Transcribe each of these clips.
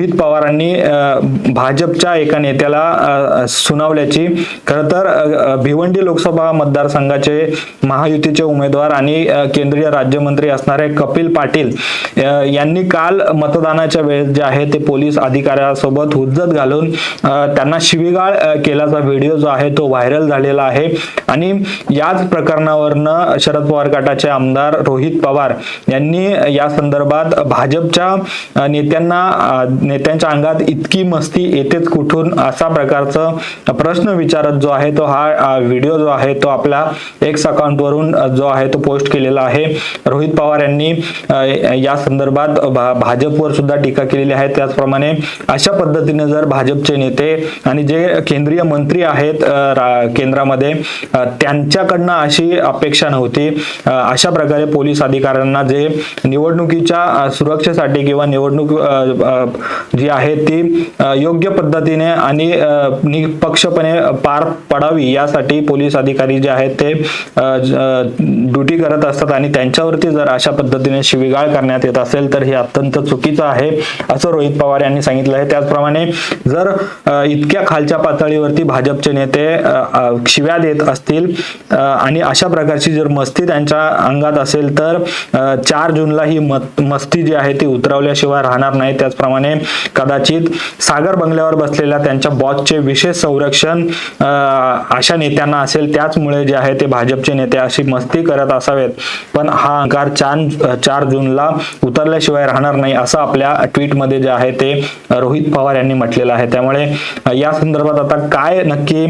रोहित पवारांनी भाजपच्या एका नेत्याला सुनावल्याची. खरं तर भिवंडी लोकसभा मतदारसंघाचे महायुतीचे उमेदवार आणि केंद्रीय राज्यमंत्री असणारे कपिल पाटील यांनी काल मतदानाच्या वेळेस जे आहे ते पोलीस अधिकाऱ्यासोबत हुज्जत घालून त्यांना शिवीगाळ केल्याचा व्हिडिओ जो आहे तो व्हायरल झालेला आहे. आणि याच प्रकरणावरनं शरद पवार गटाचे आमदार रोहित पवार यांनी या संदर्भात भाजपच्या नेत्यांना नेत्यांच्या अंगात इतकी मस्ती येतेच कुठून असा प्रकारचं प्रश्न विचारत जो आहे तो हा व्हिडिओ जो आहे तो आपल्या एक्स अकाउंटवरून वरून जो आहे तो पोस्ट केलेला आहे. रोहित पवार यांनी या संदर्भात भाजपवर सुद्धा टीका केलेली आहे. त्याचप्रमाणे अशा पद्धतीने जर भाजपचे नेते आणि जे केंद्रीय मंत्री आहेत केंद्रामध्ये त्यांच्याकडनं अशी अपेक्षा नव्हती. अशा प्रकारे पोलीस अधिकाऱ्यांना जे निवडणुकीच्या सुरक्षेसाठी किंवा निवडणूक जी आहे ती योग्य पद्धतीने आणि निपक्षपणे पार पडावी यासाठी पोलीस अधिकारी जे आहेत ते ड्युटी करत असतात आणि त्यांच्यावरती जर अशा पद्धतीने शिवीगाळ करण्यात येत असेल तर हे अत्यंत चुकीचं आहे असं रोहित पवार यांनी सांगितलं आहे. त्याचप्रमाणे जर इतक्या खालच्या पातळीवरती भाजपचे नेते शिव्या देत असतील आणि अशा प्रकारची जर मस्ती त्यांच्या अंगात असेल तर चार जूनला ही मस्ती जी आहे ती उतरवल्याशिवाय राहणार नाही. त्याचप्रमाणे कदाचित सागर बंगल्यावर बसलेल्या त्यांच्या बॉसचे विशेष संरक्षण अशा नेत्यांना असेल त्याचमुळे जे आहे ते भाजपचे नेते अशी मस्ती करत असावेत. पण हा अंकार चार चार जूनला उतरल्याशिवाय राहणार नाही असं आपल्या ट्विटमध्ये जे आहे ते रोहित पवार यांनी म्हटलेलं आहे. त्यामुळे या संदर्भात आता काय नक्की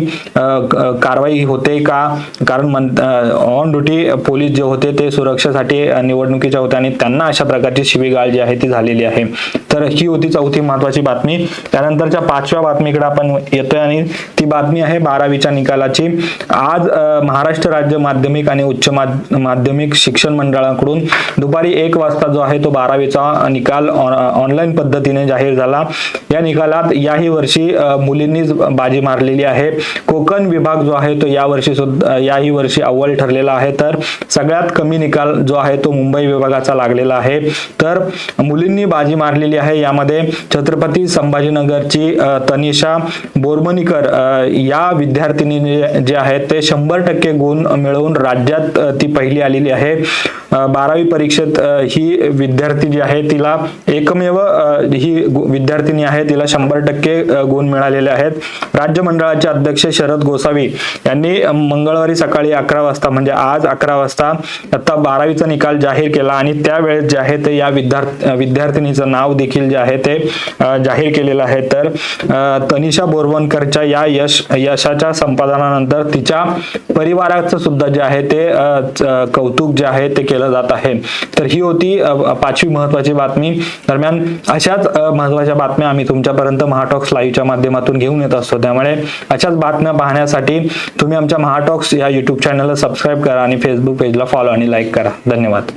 कारवाई होते का? कारण ऑन ड्युटी पोलीस जे होते ते सुरक्षेसाठी निवडणुकीच्या होत्या आणि त्यांना अशा प्रकारची शिवीगाळ जी आहे ती झालेली आहे. तर ही होती चौथी महत्वाची बातमी. त्यानंतरच्या पाचव्या बातमीकडे आपण येतोय आणि ती बातमी आहे बारावीच्या निकालाची. आज महाराष्ट्र राज्य माध्यमिक आणि उच्च माध्यमिक शिक्षण मंडळाकडून दुपारी एक वाजता जो आहे तो बारावीचा निकाल ऑनलाईन पद्धतीने जाहीर झाला. या निकालात याही वर्षी मुलींनीच बाजी मारलेली आहे. कोकण विभाग जो आहे तो या वर्षी सुद्धा याही वर्षी अव्वल ठरलेला आहे. तर सगळ्यात कमी निकाल जो आहे तो मुंबई विभागाचा लागलेला आहे. तर मुलींनी बाजी मारलेली आहे. यामध्ये छत्रपती संभाजीनगरची तनिषा बोरमणीकर या विद्यार्थिनी जे- आहेत ते शंभर टक्के गुण मिळवून राज्यात ती पहिली आलेली आहे. बारावी परीक्षेत ही विद्यार्थी जी आहे तिला एकमेव ही विद्यार्थिनी आहे तिला शंभर टक्के गुण मिळालेले आहेत. राज्य मंडळाचे अध्यक्ष शरद गोसावी यांनी मंगळवारी सकाळी अकरा वाजता म्हणजे आज अकरा वाजता आता बारावीचा निकाल जाहीर केला आणि त्यावेळेस जे आहे ते या विद्यार्थी विद्यार्थिनीचं नाव देखील जे आहे ते जाहीर केलेलं आहे. तर तनिषा बोरवणकरच्या या यश यशाच्या संपादनानंतर तिच्या परिवाराचं सुद्धा जे आहे ते कौतुक जे आहे ते केलं जात आहे. तर ही होती पाचवी महत्वाची बातमी. दरम्यान अशाच महत्त्वाच्या बातम्या आम्ही तुमच्यापर्यंत महाटॉक्स लाईव्हच्या माध्यमातून घेऊन येत असतो. त्यामुळे अशाच बातम्या पाहण्यासाठी तुम्ही आमच्या महाटॉक्स या युट्यूब चॅनलला सबस्क्राईब करा आणि फेसबुक पेजला फॉलो आणि लाईक करा. धन्यवाद.